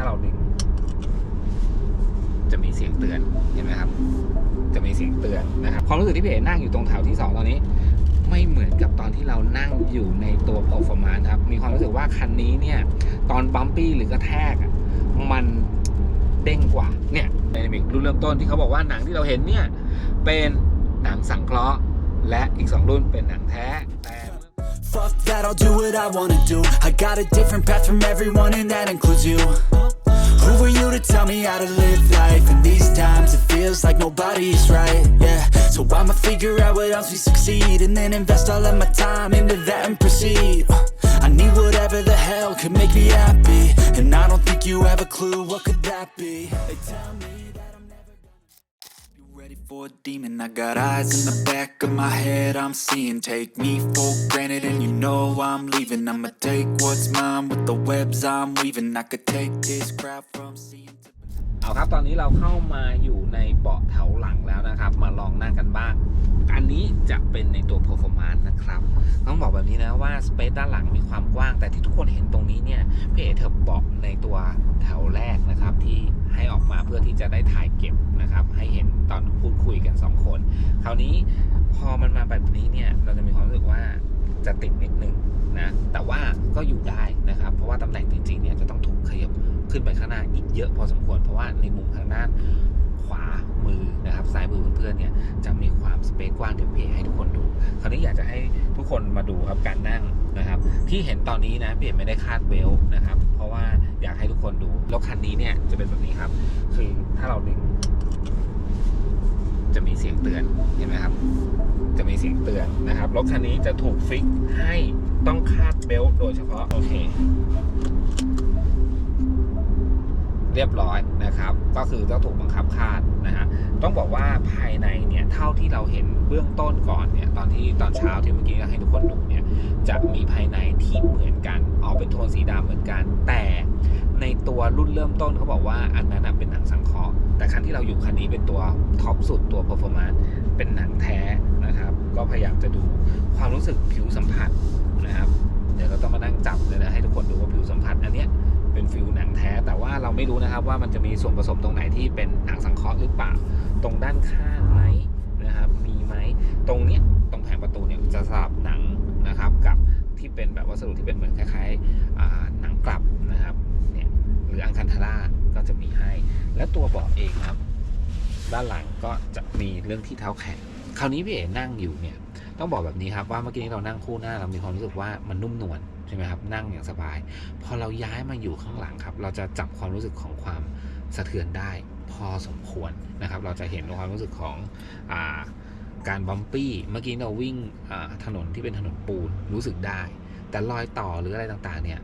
ถ้าเราดึงจะมีเสียงเตือนเห็นไหมครับ จะมีเสียงเตือนนะครับความรู้สึกที่พี่เอ๋นั่งอยู่ตรงแถวที่สองตอนนี้ ไม่เหมือนกับตอนที่เรานั่งอยู่ในตัว performance ครับ มีความรู้สึกว่าคันนี้เนี่ย ตอนบัมปี้หรือกระแทกมันเด้งกว่าเนี่ยในมิกรุ่นเริ่มต้นที่เขาบอกว่าหนังที่เราเห็นเนี่ยเป็นหนังสังเคราะห์และอีก 2 รุ่นเป็นหนังแท้แต่ Fuck that, I'll do what I wanna do. I got a different path from everyone, and that includes you. Who are you to tell me how to live life? In these times, it feels like nobody's right. Yeah, so I'ma figure out what else we succeed, and then invest all of my time into that and proceed. I need whatever the hell could make me happy, and I don't think you have a clue what could that be. They tell me for a demon? I got eyes in the back of my head, I'm seeing. Take me for granted, and you know I'm leaving. I'ma take what's mine with the webs I'm weaving. I could take this crowd from seeing to. เอาครับตอนนี้เราเข้ามาอยู่ในเบาะแถวหลังแล้วนะครับ มาลองนั่งกันบ้าง อันนี้จะเป็นในตัว performance นะครับ ต้องบอกแบบนี้นะว่า space ด้านหลังมีความกว้าง แต่ที่ทุกคนเห็นตรงนี้เนี่ยพี่เอเธอเบาะในตัวแถวแรกนะครับ ที่ให้ออกมาเพื่อที่จะได้ถ่ายเก็บ คุยกัน 2 คน คราวนี้พอมันมาแบบนี้เนี่ยเราจะมีความรู้สึกว่าจะติดนิดนึงนะแต่ว่าก็อยู่ได้นะครับ เพราะว่าตำแหน่งจริงๆเนี่ยจะต้องถูกขยับขึ้นไปข้างหน้าอีกเยอะพอสมควร เพราะว่าในมุมทางด้านขวามือนะครับซ้ายมือเพื่อนๆเนี่ยจะมีความสเปซกว้างเดี๋ยวพี่เอ๋ให้ทุกคนดู คราวนี้อยากจะให้ทุกคนมาดูครับการนั่งนะครับ ที่เห็นตอนนี้นะพี่เอ๋ไม่ได้คาดเบลต์นะครับ เพราะว่าอยากให้ทุกคนดู แล้วคันนี้เนี่ยจะเป็นแบบนี้ครับ คือถ้าเราดึง มีเสียงเตือนเห็นไหมครับ จะมีเสียงเตือนนะครับรถคันนี้จะถูกฟิกให้ต้องคาดเบลต์โดยเฉพาะโอเค เรียบร้อยนะครับ ก็คือต้องถูกบังคับคาดนะฮะต้องบอกว่าภายในเนี่ยเท่าที่เราเห็นเบื้องต้นก่อนเนี่ยตอนที่ตอนเช้าที่เมื่อกี้ให้ทุกคนดูเนี่ยจะมีภายในที่เหมือนกันออกเป็นโทนสีดำเหมือนกัน แต่ในตัวรุ่นเริ่มต้นเขาบอกว่าอันนั้นเป็นหนังสังเคราะห์ แต่คันที่เราอยู่คันนี้เป็นตัวท็อปสุดตัว performance เป็นหนังแท้นะครับ ก็พยายามจะดูความรู้สึกผิวสัมผัสนะครับ เดี๋ยวเราต้องมานั่งจับเลยนะให้ทุกคนดูว่าผิวสัมผัสอันเนี้ยเป็นฟิลหนังแท้ แต่ว่าเราไม่รู้นะครับว่ามันจะมีส่วนผสมตรงไหนที่เป็นหนังสังเคราะห์หรือเปล่า ตรงด้านข้างไหมนะครับ มีไหมตรงเนี้ยตรงแผงประตูเนี่ยจะสลับหนังนะครับกับที่เป็นแบบวัสดุที่เป็นเหมือนคล้ายๆหนังกลับนะครับเนี่ยหรืออังคันทาร่า ก็จะมีให้ และตัวเบาะเองครับ ด้านหลังก็จะมีเรื่องที่เท้าแข็งคราวนี้พี่เอ๋นั่งอยู่เนี่ยต้องบอกแบบนี้ครับว่าเมื่อกี้นี้เรานั่งคู่หน้าเรามีความรู้สึกว่ามันนุ่มนวลใช่ไหมครับนั่งอย่างสบาย พอเราย้ายมาอยู่ข้างหลังครับ เราจะจับความรู้สึกของความสะเทือนได้พอสมควรนะครับ เราจะเห็นความรู้สึกของอาการบัมปี้เมื่อกี้เราวิ่งถนนที่เป็นถนนปูนรู้สึกได้ แต่รอยต่อหรืออะไรต่างๆเนี่ย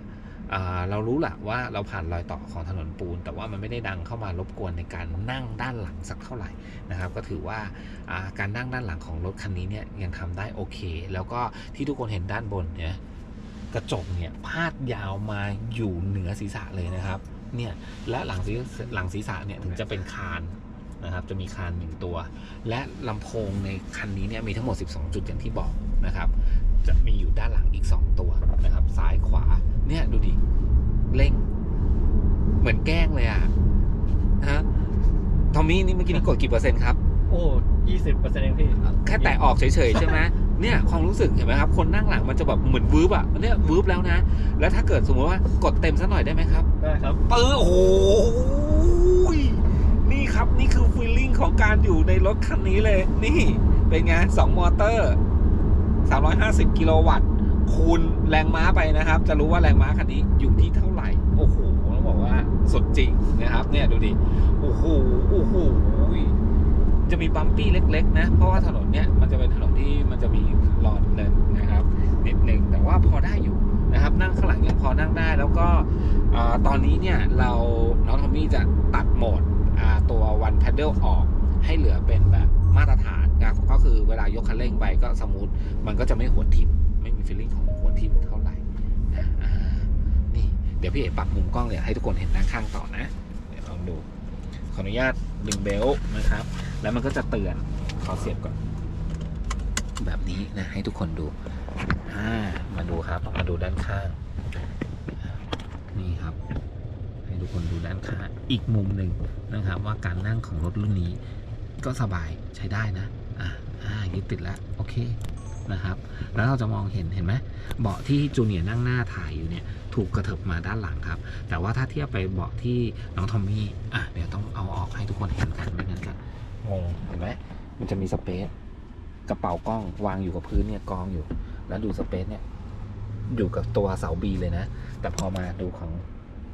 เรารู้แหละว่าเราผ่านรอยต่อของถนนปูน แต่ว่ามันไม่ได้ดังเข้ามารบกวนในการนั่งด้านหลังสักเท่าไหร่นะครับ ก็ถือว่าการนั่งด้านหลังของรถคันนี้เนี่ยยังทำได้โอเค แล้วก็ที่ทุกคนเห็นด้านบนเนี่ยกระจกเนี่ยพาดยาวมาอยู่เหนือศีรษะเลยนะครับเนี่ยและหลังศีหลังศีรษะเนี่ยถึงจะเป็นคานนะครับจะมีคานหนึ่งตัว และลำโพงในคันนี้เนี่ยมีทั้งหมด 12 จุดอย่างที่บอกนะครับ จะมีอยู่ด้านหลังอีก 2 ตัวนะครับ ซ้ายขวา เนี่ยดูดิ เร่ง เหมือนแกล้งเลยอะนะฮะทอมมี่นี่เมื่อกี้นี่กดกี่เปอร์เซ็นต์ครับ โอ้ยี่สิบเปอร์เซ็นต์เองพี่ แค่แตะออกเฉยๆใช่ไหมเนี่ยความรู้สึกเห็นไหมครับ คนนั่งหลังมันจะแบบเหมือนวืบอะเนี่ยวืบแล้วนะ แล้วถ้าเกิดสมมติว่ากดเต็มสักหน่อยได้ไหมครับ ได้ครับปื้อโอ้โหยนี่ครับนี่คือฟีลลิ่งของการอยู่ในรถคันนี้เลย นี่ เป็นไงสองมอเตอร์350กิโลวัตต์ คูณแรงม้าไปนะครับ จะรู้ว่าแรงม้าคันนี้อยู่ที่เท่าไหร่ โอ้โหต้องบอกว่าสดจริงนะครับ เนี่ยดูดิโอ้โหโอ้โหจะมีบัมปี้เล็ก ๆ นะ เพราะว่าถนนเนี้ยมันจะเป็นถนนที่มันจะมีหลอดเลนนะครับ นิดหนึ่งแต่ว่าพอได้อยู่นะครับ นั่งข้างหลังยังพอนั่งได้ แล้วก็ตอนนี้เนี่ยเราน้องทอมมี่จะตัดโหมดตัววันแพดเดิลออกให้เหลือเป็นแบบมาตรฐานนะก็คือเวลายกคันเร่งไปก็สมูทมันก็จะไม่หวทิ่ม ฟีลลิ่งของหวนทิ่มเท่าไหร่นะนี่เดี๋ยวพี่เอ๋ปรับมุมกล้องเลยให้ทุกคนเห็นด้านข้างต่อนะเดี๋ยวลองดูขออนุญาตดึงเบลต์นะครับ แล้วมันก็จะเตือนขอเสียบก่อน แบบนี้นะให้ทุกคนดูมาดูครับมาดูด้านข้าง นี่ครับ ให้ให้ทุกคนดูด้านข้างอีกมุมหนึ่งนะครับ ว่าการนั่งของรถรุ่นนี้ ก็สบายใช้ได้นะ อ่าอ่ายึดติดแล้ว โอเค นะครับ แล้วเราจะมองเห็นเห็นไหมเบาะที่จูเนียร์นั่งหน้าถ่ายอยู่เนี่ยถูกกระเถิบมาด้านหลังครับ แต่ว่าถ้าเทียบไปเบาะที่น้องทอมมี่อะเดี๋ยวต้องเอาออกให้ทุกคนเห็นกันไม่งั้นจะงงเห็นไหมมันจะมีสเปซกระเป๋ากล้องวางอยู่กับพื้นเนี่ยกองอยู่ แล้วดูสเปซเนี่ยอยู่กับตัวเสาบีเลยนะ แต่พอมาดูของ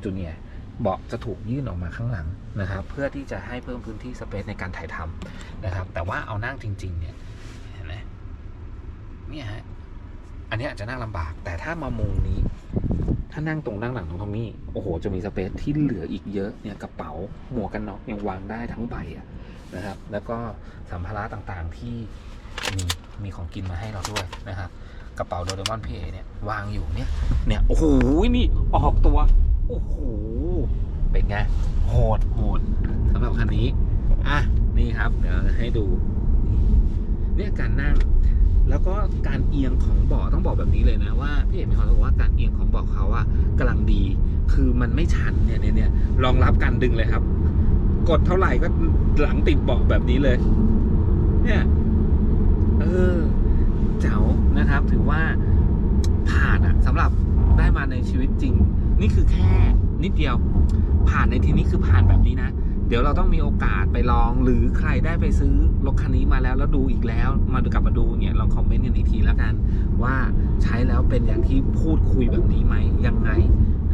จูเนียร์เบาะจะถูกยื่นออกมาข้างหลังนะครับ เพื่อที่จะให้เพิ่มพื้นที่สเปซในการถ่ายทำนะครับ แต่ว่าเอานั่งจริง ๆ เนี่ย เนี่ยฮะ อันนี้อาจจะนั่งลำบาก แต่ถ้ามามุมนี้ ถ้านั่งตรงนั่งหลังของทอมมี่ โอ้โห จะมีสเปซที่เหลืออีกเยอะ เนี่ยกระเป๋า หมวกกันน็อกยังวางได้ทั้งใบอะนะครับ แล้วก็สัมภาระต่างๆที่มีมีของกินมาให้เราด้วยนะครับ กระเป๋าโดเรมอนพี่เอเนี่ยวางอยู่เนี่ย เนี่ย โอ้โห นี่ออกตัว โอ้โห เป็นไง โหดโหดสำหรับคันนี้ อะ นี่ครับ เดี๋ยวให้ดู เนี่ยการนั่ง แล้วก็การเอียงของเบาะต้องบอกแบบนี้เลยนะว่าพี่เอกมีความรู้สึกว่าการเอียงของเบาะเขาอะกำลังดี คือมันไม่ชันเนี่ยเนี่ยรองรับการดึงเลยครับ กดเท่าไหร่ก็หลังติดเบาะแบบนี้เลย เนี่ยเออเจ๋วนะครับ ถือว่าผ่านอะสำหรับได้มาในชีวิตจริง นี่คือแค่นิดเดียว ผ่านในที่นี้คือผ่านแบบนี้นะ ดี๋ยวเราต้องมีโอกาสไปลอง หรือใครได้ไปซื้อรถคันนี้มาแล้วแล้วดูอีกแล้ว มาดูกลับมาดูเนี่ยลองคอมเมนต์กันอีกทีแล้วกัน ว่าใช้แล้วเป็นอย่างที่พูดคุยแบบนี้ไหมยังไง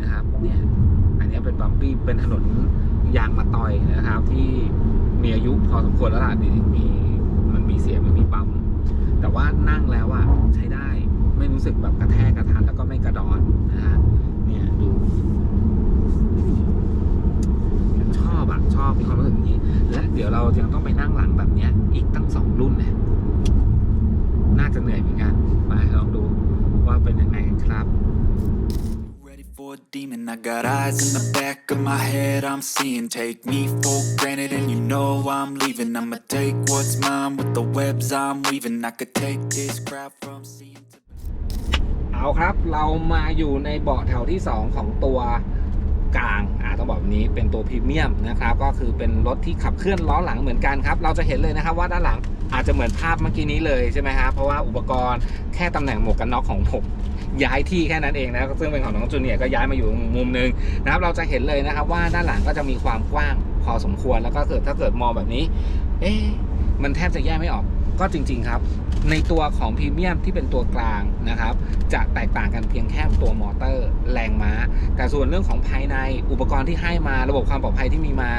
นะครับเนี่ยอันนี้เป็นบัมปี้เป็นถนนยางมาต่อยนะครับ ที่มีอายุพอสมควรแล้วล่ะมีมันมีเสียงมันมีปั๊มแต่ว่านั่งแล้วอะใช้ได้ไม่รู้สึกแบบกระแทกกระทันแล้วก็ไม่กระดอนนะฮะเนี่ยดู ชอบอะชอบมีความรู้สึกอย่างนี้ และเดี๋ยวเรายังต้องไปนั่งหลังแบบเนี้ย อีกตั้งสองรุ่นเนี่ยน่าจะเหนื่อยเหมือนกันมาลองดูว่าเป็นยังไงครับ Ready for a demon, I got eyes in the back of my head, I'm seeing. Take me for granted, and you know I'm leaving. I'ma take what's mine with the webs I'm weaving. I could take this crowd from seeing to เอาครับ เรามาอยู่ในเบาะแถวที่ 2 ของตัว กลางอ่าต้องบอกแบบนี้เป็นตัวพรีเมียมนะครับก็คือเป็นรถที่ขับเคลื่อนล้อหลังเหมือนกันครับ เราจะเห็นเลยนะครับว่าด้านหลังอาจจะเหมือนภาพเมื่อกี้นี้เลยใช่ไหมฮะเพราะว่าอุปกรณ์แค่ตำแหน่งหมวกกันน็อกของผมย้ายที่แค่นั้นเองนะซึ่งเป็นของน้องจูเนียร์ก็ย้ายมาอยู่มุมนึงนะครับเราจะเห็นเลยนะครับว่าด้านหลังก็จะมีความกว้างพอสมควรแล้วก็เกิดถ้าเกิดมองแบบนี้ เอ๊ะมันแทบจะแยกไม่ออกก็จริง ๆ ครับ ในตัวของพรีเมียมที่เป็นตัวกลางนะครับ จะแตกต่างกันเพียงแค่ตัวมอเตอร์ แรงม้า แต่ส่วนเรื่องของภายในอุปกรณ์ที่ให้มาระบบความปลอดภัยที่มีมา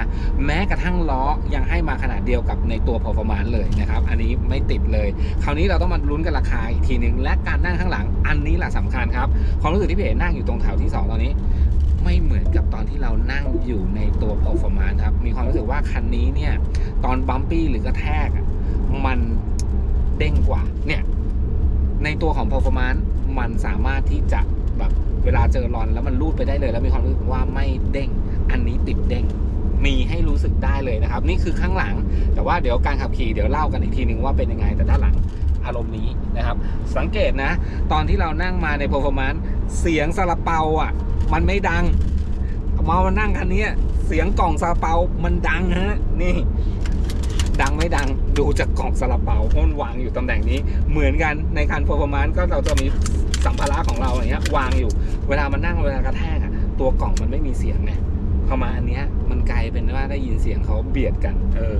แม้กระทั่งล้อยังให้มาขนาดเดียวกับในตัว performance เลยนะครับ อันนี้ไม่ติดเลย คราวนี้เราต้องมาลุ้นกันราคาอีกทีหนึ่งและการนั่งข้างหลังอันนี้แหละสำคัญครับความรู้สึกที่พี่เอ๋นั่งอยู่ตรงแถวที่ 2 ตอนนี้ไม่เหมือนกับตอนที่เรานั่งอยู่ในตัว performance ครับ มีความรู้สึกว่าคันนี้เนี่ยตอนบัมปี้หรือกระแทกมัน เด้งกว่า เนี่ย ในตัวของ performance มันสามารถที่จะแบบเวลาเจอรอนแล้วมันลูดไปได้เลย แล้วมีความรู้สึกว่าไม่เด้ง อันนี้ติดเด้ง มีให้รู้สึกได้เลยนะครับ นี่คือข้างหลัง แต่ว่าเดี๋ยวการขับขี่เดี๋ยวเล่ากันอีกทีนึงว่าเป็นยังไง แต่ด้านหลังอารมณ์นี้นะครับ สังเกตนะ ตอนที่เรานั่งมาใน performance เสียงซาลาเปาอะ มันไม่ดังมามานั่งคันนี้เสียงกล่องซาลาเปามันดังฮะนี่ ดังไม่ดังดูจากกล่องซาลาเปาพราะมันวางอยู่ตำแหน่งนี้ เหมือนกันในคัน performance ก็เราจะมีสัมภาระของเราอย่างเงี้ยวางอยู่ เวลามันนั่งเวลากระแทกอะตัวกล่องมันไม่มีเสียงไงพอมาอันเนี้ยมันกลายเป็นว่าได้ยินเสียงเขาเบียดกัน เออ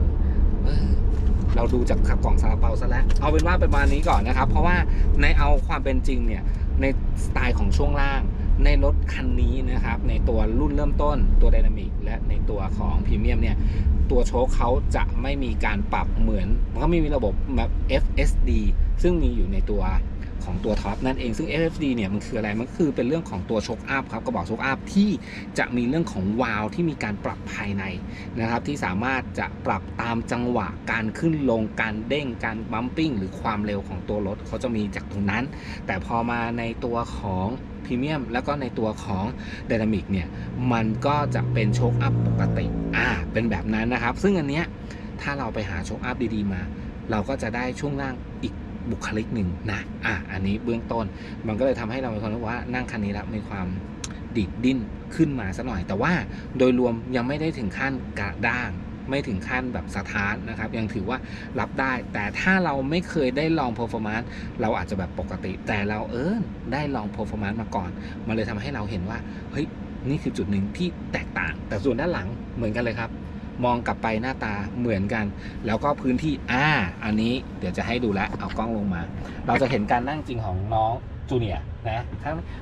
เราดูจากขับกล่องซาลาเปาซะแล้ว เอาเป็นว่าประมาณนี้ก่อนนะครับ เพราะว่าในเอาความเป็นจริงเนี่ยในสไตล์ของช่วงล่าง ในรถคันนี้นะครับ ในตัวรุ่นเริ่มต้นตัวไดนามิกและในตัวของพรีเมียมเนี่ย ตัวโชคเขาจะไม่มีการปรับเหมือนมันก็ไม่มีระบบแบบ FSD ซึ่งมีอยู่ในตัวของตัวท็อปนั่นเองซึ่ง FSD เนี่ยมันคืออะไรมันคือเป็นเรื่องของตัวโชคอัพครับกระบอกโชคอัพที่จะมีเรื่องของวาล์วที่มีการปรับภายในนะครับ ที่สามารถจะปรับตามจังหวะการขึ้นลงการเด้งการบัมปิ้งหรือความเร็วของตัวรถเขาจะมีจากตรงนั้น แต่พอมาในตัวของ รีเมียมแล้วก็ในตัวของไดนามิกเนี่ย มันก็จะเป็นโชคอัพปกติ อ่า เป็นแบบนั้นนะครับ ซึ่งอันเนี้ยถ้าเราไปหาโชคอัพดีๆมา เราก็จะได้ช่วงล่างอีกบุคลิกหนึ่งนะ อะ อันนี้เบื้องต้น มันก็เลยทำให้เรามีความรู้สึกว่านั่งคันนี้แล้วมีความดีดดิ้นขึ้นมาสักหน่อย แต่ว่าโดยรวมยังไม่ได้ถึงขั้นกระด้าง ไม่ถึงขั้นแบบสถานนะครับ ยังถือว่ารับได้ แต่ถ้าเราไม่เคยได้ลอง performance เราอาจจะแบบปกติ แต่เราเออได้ลอง performance มาก่อน มันเลยทำให้เราเห็นว่าเฮ้ยนี่คือจุดหนึ่งที่แตกต่าง แต่ส่วนด้านหลังเหมือนกันเลยครับมองกลับไปหน้าตาเหมือนกัน แล้วก็พื้นที่อ่าอันนี้เดี๋ยวจะให้ดูแลเอากล้องลงมา เราจะเห็นการนั่งจริงของน้อง จูเนียร์นะ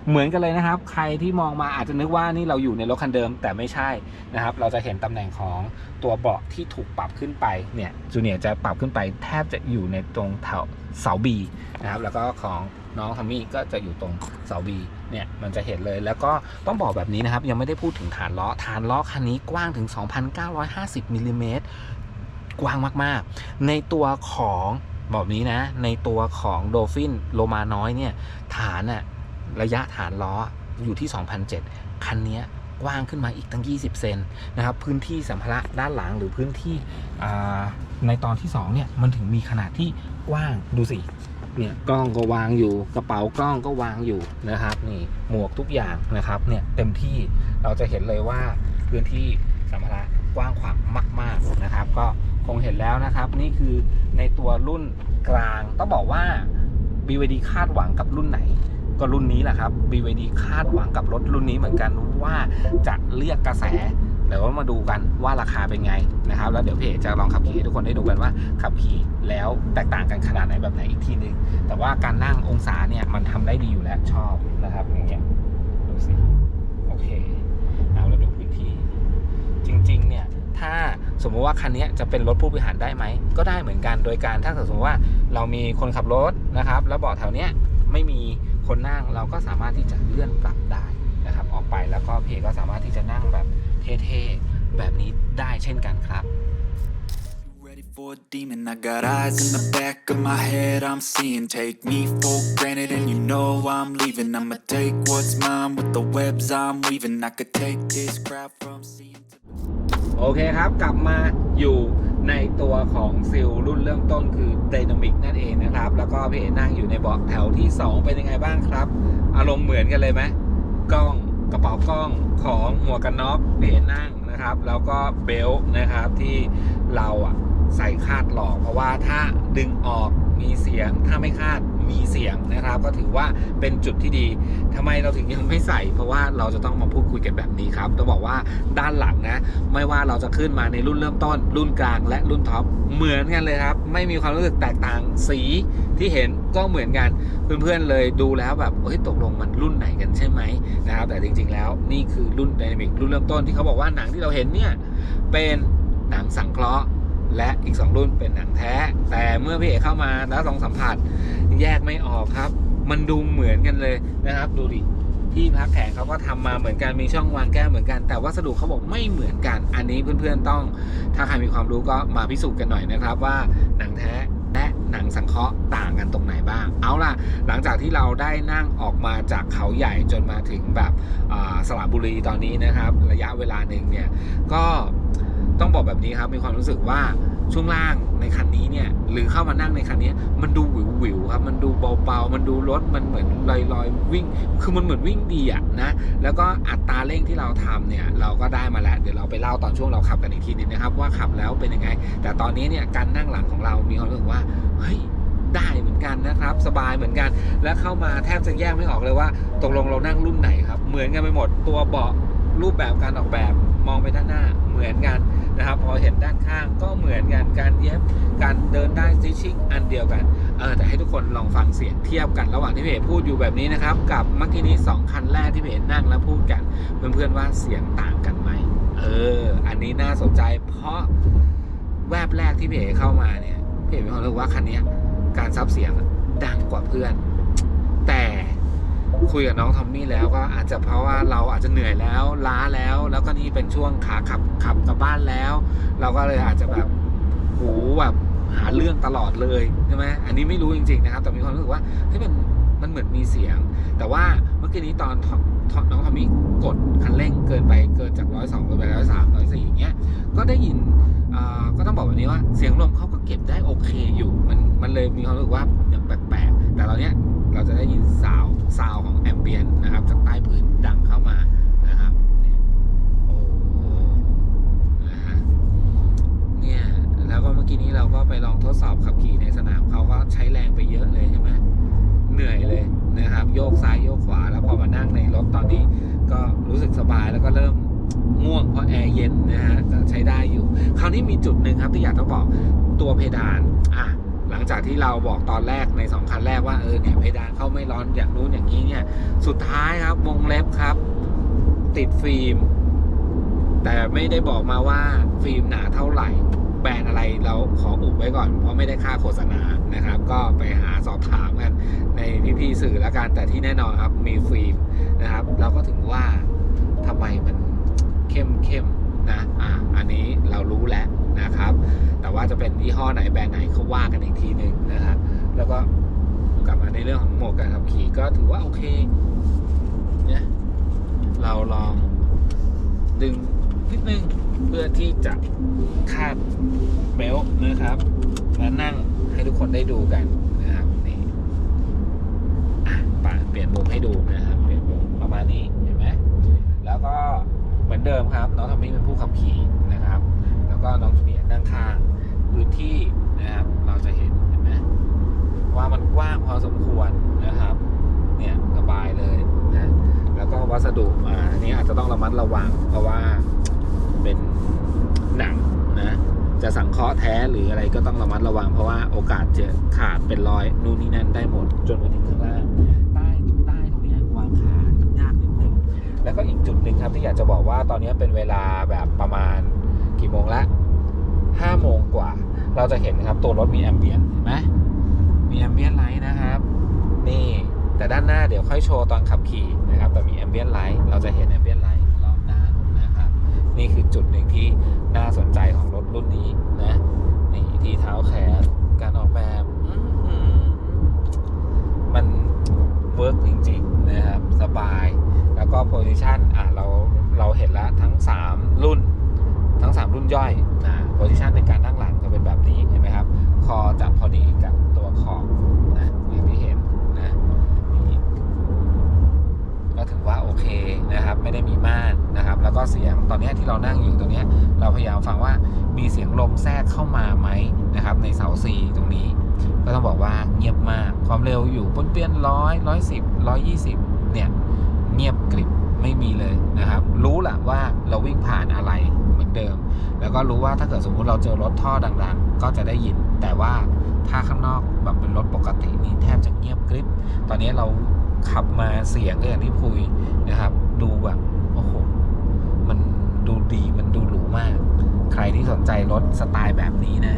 เหมือนกันเลยนะครับ ใครที่มองมาอาจจะนึกว่านี่เราอยู่ในรถคันเดิมแต่ไม่ใช่นะครับ เราจะเห็นตำแหน่งของตัวเบาะที่ถูกปรับขึ้นไปเนี่ยจูเนียร์จะปรับขึ้นไปแทบจะอยู่ในตรงแถวเสาบีนะครับ แล้วก็ของน้องทอมมี่ก็จะอยู่ตรงเสาบีเนี่ยมันจะเห็นเลยแล้วก็ต้องบอกแบบนี้นะครับ ยังไม่ได้พูดถึงฐานล้อฐานล้อคันนี้กว้างถึง 2,950มิลลิเมตรกว้างมากๆ ในตัวของ แบบนี้นะ ในตัวของโดฟินโลมาน้อยเนี่ย ฐานอะระยะฐานล้ออยู่ที่ 2,007 คันนี้กว้างขึ้นมาอีกตั้ง 20 เซนนะครับ พื้นที่สัมภาระด้านหลังหรือพื้นที่ในตอนที่ 2 เนี่ย มันถึงมีขนาดที่กว้างดูสิเนี่ยกล้องก็วางอยู่กระเป๋ากล้องก็วางอยู่นะครับ นี่หมวกทุกอย่างนะครับเนี่ยเต็มที่เราจะเห็นเลยว่าพื้นที่สัมภาระ กว้างขวางมาก ๆนะครับ ก็คงเห็นแล้วนะครับ นี่คือในตัวรุ่นกลาง ต้องบอกว่า BYD คาดหวังกับรุ่นไหน ก็รุ่นนี้แหละครับ BYD คาดหวังกับรถรุ่นนี้เหมือนกันว่าจะเรียกกระแสเดี๋ยวมาดูกันว่าราคาเป็นไงนะครับ แล้วเดี๋ยวเพจจะลองขับขี่ให้ทุกคนได้ดูกันว่าขับขี่แล้วแตกต่างกันขนาดไหนแบบไหนอีกทีนึง แต่ว่าการนั่งองศาเนี่ยมันทำได้ดีอยู่แล้วชอบนะครับอย่างเงี้ยดูสิโอเคเอาแล้วดูพื้นที่ จ ริงๆเนี่ยถ้าสมมุติว่าคันนี้จะเป็นรถผู้บริหารได้ไหม ก็ได้เหมือนกันโดยการถ้าสมมติว่าเรามีคนขับรถนะครับ แล้วเบาะแถวเนี้ยไม่มีคนนั่งเราก็สามารถที่จะเลื่อนปรับได้นะครับ ออกไปแล้วก็เพก็สามารถที่จะนั่งแบบเท่ๆแบบนี้ได้เช่นกันครับ for a demon I got eyes in the back of my head. I'm seeing. Take me for granted, and you know I'm leaving. I'ma take what's mine with the webs I'm weaving. I could take this crowd from. โอเคครับกลับมาอยู่ในตัวของซิลรุ่นเริ่มต้นคือไดนามิกนั่นเองนะครับ แล้วก็พี่เอนั่งอยู่ในเบาะแถวที่ 2 เป็นยังไงบ้างครับ อารมณ์เหมือนกันเลยไหมกล้องกระเป๋ากล้องของหมวกกันน็อกพี่เอนั่งนะครับ แล้วก็เบลต์นะครับที่เราอะใส่คาดหลอกเพราะว่าถ้าดึงออกมีเสียงถ้าไม่คาด มีเสียงนะครับ ก็ถือว่าเป็นจุดที่ดีทำไมเราถึงยังไม่ใส่ เพราะว่าเราจะต้องมาพูดคุยกันแบบนี้ครับต้องบอกว่าด้านหลังนะ ไม่ว่าเราจะขึ้นมาในรุ่นเริ่มต้น รุ่นกลางและรุ่นท็อปเหมือนกันเลยครับ ไม่มีความรู้สึกแตกต่างสีที่เห็นก็เหมือนกันเพื่อนๆเลยดูแล้วแบบเฮ้ยตกลงมันรุ่นไหนกันใช่ไหมนะครับแต่จริงๆแล้วนี่คือรุ่นไดนามิกรุ่นเริ่มต้นที่เขาบอกว่าหนังที่เราเห็นเนี่ยเป็นหนังสังเคราะห์และอีก 2 รุ่นเป็นหนังแท้ แต่เมื่อพี่เอกเข้ามาแล้วลองสัมผัส แยกไม่ออกครับ มันดูเหมือนกันเลยนะครับดูดิที่พักแขกเขาก็ทำมาเหมือนกันมีช่องวางแก้วเหมือนกัน แต่วัสดุเขาบอกไม่เหมือนกัน อันนี้เพื่อนๆต้อง ถ้าใครมีความรู้ก็มาพิสูจน์กันหน่อยนะครับ ว่าหนังแท้และหนังสังเคราะห์ต่างกันตรงไหนบ้าง เอาล่ะ หลังจากที่เราได้นั่งออกมาจากเขาใหญ่จนมาถึงแบบสระบุรีตอนนี้นะครับ ระยะเวลาหนึ่งเนี่ยก็ต้องบอกแบบนี้ครับมีความรู้สึกว่า ช่วงล่างในคันนี้เนี่ยหรือเข้ามานั่งในคันนี้มันดูวิววิวครับมันดูเบาๆ มันดูรถมันเหมือนลอยๆวิ่ง คือมันเหมือนวิ่งดีอะนะแล้วก็อัตราเร่งที่เราทำเนี่ยเราก็ได้มาแล้วเดี๋ยวเราไปเล่าตอนช่วงเราขับกันอีกทีนึงนะครับ ว่าขับแล้วเป็นยังไง แต่ตอนนี้เนี่ยการนั่งหลังของเรามีความรู้สึกว่าเฮ้ยได้เหมือนกันนะครับ สบายเหมือนกัน และเข้ามาแทบจะแยกไม่ออกเลยว่าตกลงเรานั่งรุ่นไหนครับ เหมือนกันไปหมดตัวเบาะรูปแบบการออกแบบ มองไปด้านหน้าเหมือนกันนะครับ พอเห็นด้านข้างก็เหมือนกันการเย็บการเดินได้ซิชิ่งอันเดียวกันเออแต่ให้ทุกคนลองฟังเสียงเทียบกันระหว่างที่พี่เอกพูดอยู่แบบนี้นะครับ กับเมื่อกี้นี้สองคันแรกที่พี่เอกนั่งแล้วพูดกัน เพื่อนๆว่าเสียงต่างกันไหมเออ อันนี้น่าสนใจเพราะแวบแรกที่พี่เอกเข้ามาเนี่ยพี่เอกมีความรู้สึกว่าคันนี้การซับเสียงดังกว่าเพื่อน คุยกับน้องทอมมี่แล้วก็อาจจะเพราะว่าเราอาจจะเหนื่อยแล้วล้าแล้ว แล้วก็นี่เป็นช่วงขาขับขับกลับบ้านแล้ว เราก็เลยอาจจะแบบหูแบบหาเรื่องตลอดเลยใช่ไหมอันนี้ไม่รู้จริง ๆ นะครับ แต่มีความรู้สึกว่าเฮ้ยมันมันเหมือนมีเสียง แต่ว่าเมื่อกี้นี้ตอนทอน้องทอมมี่กดคันเร่งเกินไปเกินจากร้อยสองไปร้อยสามร้อยสี่อย่างเงี้ยก็ได้ยินอ่าก็ต้องบอกแบบนี้ว่าเสียงลมเขาก็เก็บได้โอเคอยู่ มันมันเลยมีความรู้สึกว่าแปลกๆแต่ตอนเนี้ย เราจะได้ยินซาวซาวของแอมเบียนนะครับ จากใต้พื้นดังเข้ามานะครับเนี่ยโอ้นะฮะเนี่ยแล้วก็เมื่อกี้นี้เราก็ไปลองทดสอบขับขี่ในสนามเขาก็ใช้แรงไปเยอะเลยใช่ไหมเหนื่อยเลยนะครับ โยกซ้ายโยกขวาแล้วพอมานั่งในรถตอนนี้ก็รู้สึกสบายแล้วก็เริ่มง่วงเพราะแอร์เย็นนะฮะใช้ได้อยู่ คราวนี้มีจุดหนึ่งครับที่อยากจะบอกตัวเพดานอะ หลังจากที่เราบอกตอนแรกในสองคันแรกว่าเออเนี่ยเพดานเข้าไม่ร้อนอย่างนู้นอย่างนี้เนี่ย สุดท้ายครับวงเล็บครับ ติดฟิล์ม แต่ไม่ได้บอกมาว่าฟิล์มหนาเท่าไหร่ แบรนด์อะไรเราขออุบไว้ก่อน เพราะไม่ได้ค่าโฆษณานะครับ ก็ไปหาสอบถามกันในพี่ๆสื่อแล้วกันแต่ที่แน่นอนครับมีฟิล์มนะครับ เราก็ถึงว่าทำไมมันเข้มเข้ม นะอะอันนี้เรารู้แล้วนะครับ แต่ว่าจะเป็นยี่ห้อไหนแบรนด์ไหนเขาว่ากันอีกทีหนึ่งนะครับแล้วก็กลับมาในเรื่องของโหมดการขับขี่ก็ถือว่าโอเคเนี่ยเราลองดึงนิดนึงเพื่อที่จะคาดเบลต์นะครับ และนั่งให้ทุกคนได้ดูกันนะครับนี่อะป่ะเปลี่ยนมุมให้ดูนะครับ เปลี่ยนมุมประมาณนี้เห็นไหมแล้วก็ เหมือนเดิมครับ น้องทอมมี่เป็นผู้ขับขี่นะครับ แล้วก็น้องจูเนียร์นั่งข้างพื้นที่นะครับ เราจะเห็นเห็นไหมว่ามันกว้างพอสมควรนะครับ เนี่ยสบายเลยนะแล้วก็วัสดุมาอันนี้อาจจะต้องระมัดระวัง เพราะว่าเป็นหนังนะจะสังเคราะห์แท้หรืออะไรก็ต้องระมัดระวัง เพราะว่าโอกาสจะขาดเป็นรอยนู่นนี่นั่นได้หมดจนไปถึงข้างล่างใต้ใต้ตรงเนี้ยวางขายากนิดนึง แล้วก็อีกจุดหนึ่งครับที่อยากจะบอกว่าตอนนี้เป็นเวลาแบบประมาณกี่โมงละห้าโมงกว่า เราจะเห็นครับตัวรถมีแอมเบียนเห็นไหมมีแอมเบียนไลท์นะครับ นี่แต่ด้านหน้าเดี๋ยวค่อยโชว์ตอนขับขี่นะครับ แต่มีแอมเบียนไลท์เราจะเห็นแอมเบียนไลท์รอบด้านนะครับ นี่คือจุดหนึ่งที่น่าสนใจของรถรุ่นนี้นะนี่ที่เท้าแขนการออกแบบอื้อหือมันเวิร์กจริงๆนะครับ สบาย แล้ว ก็โพซิชันอะเราเราเห็นแล้วทั้ง 3 รุ่น ทั้ง 3 รุ่นย่อยนะโพซิชันในการนั่งหลังจะเป็นแบบนี้เห็นไหมครับ คอจะพอดีกับตัวขอบนะอย่างที่เห็นนะนี่ก็ถือว่าโอเคนะครับ ไม่ได้มีมากนะครับ แล้วก็เสียงตอนเนี้ยที่เรานั่งอยู่ตรงเนี้ยเราพยายามฟังว่ามีเสียงลมแทรกเข้ามาไหมนะครับ ในเสาซีตรงนี้ ก็ต้องบอกว่าเงียบมากความเร็วอยู่ปนเปี้ยนร้อยร้อยสิบร้อยยี่สิบ เงียบกริบไม่มีเลยนะครับ รู้แหละว่าเราวิ่งผ่านอะไรเหมือนเดิม แล้วก็รู้ว่าถ้าเกิดสมมุติเราเจอรถท่อดังๆ ก็จะได้ยิน แต่ว่าถ้าข้างนอกแบบเป็นรถปกตินี่แทบจะเงียบกริบ ตอนนี้เราขับมาเสียงก็อย่างที่คุยนะครับ ดูแบบโอ้โหมันดูดีมันดูหรูมาก ใครที่สนใจรถสไตล์แบบนี้นะ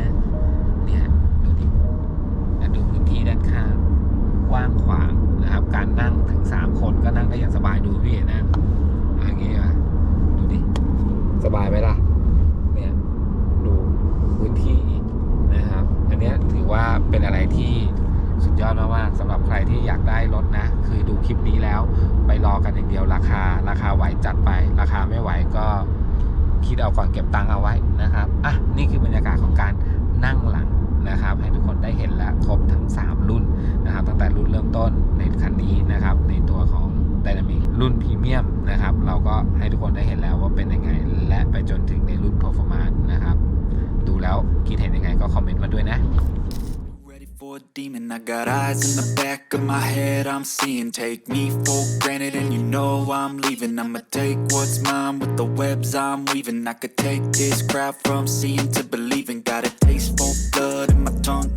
เนี่ยดูดิดูพื้นที่ด้านข้างกว้างขวาง นะครับ การนั่งถึง3คนก็นั่งได้อย่างสบายดูพี่นะอย่างเงี้ยดูดิสบายไหมล่ะเนี่ยดูพื้นที่อีกนะครับ อันเนี้ยถือว่าเป็นอะไรที่สุดยอดมากๆสำหรับใครที่อยากได้รถนะ คือดูคลิปนี้แล้วไปรอกันอย่างเดียวราคา ราคาไหวจัดไป ราคาไม่ไหวก็คิดเอาก่อนเก็บตังค์เอาไว้นะครับอะนี่คือบรรยากาศของการนั่งหลังนะครับ ให้ทุกคนได้เห็นแล้วครบทั้ง 3 รุ่นนะครับ ตั้งแต่รุ่นเริ่มต้น ในคันนี้นะครับ ในตัวของ Dynamic รุ่นพรีเมียมนะครับ เราก็ให้ทุกคนได้เห็นแล้วว่าเป็นยังไง และไปจนถึงในรุ่น Performance นะครับ ดูแล้วคิดเห็นยังไงก็คอมเมนต์มาด้วยนะ for a demon, I got eyes in the back of my head, I'm seeing. Take me for granted, and you know I'm leaving. I'ma take what's mine with the webs I'm weaving. I could take this crowd from seeing to believing.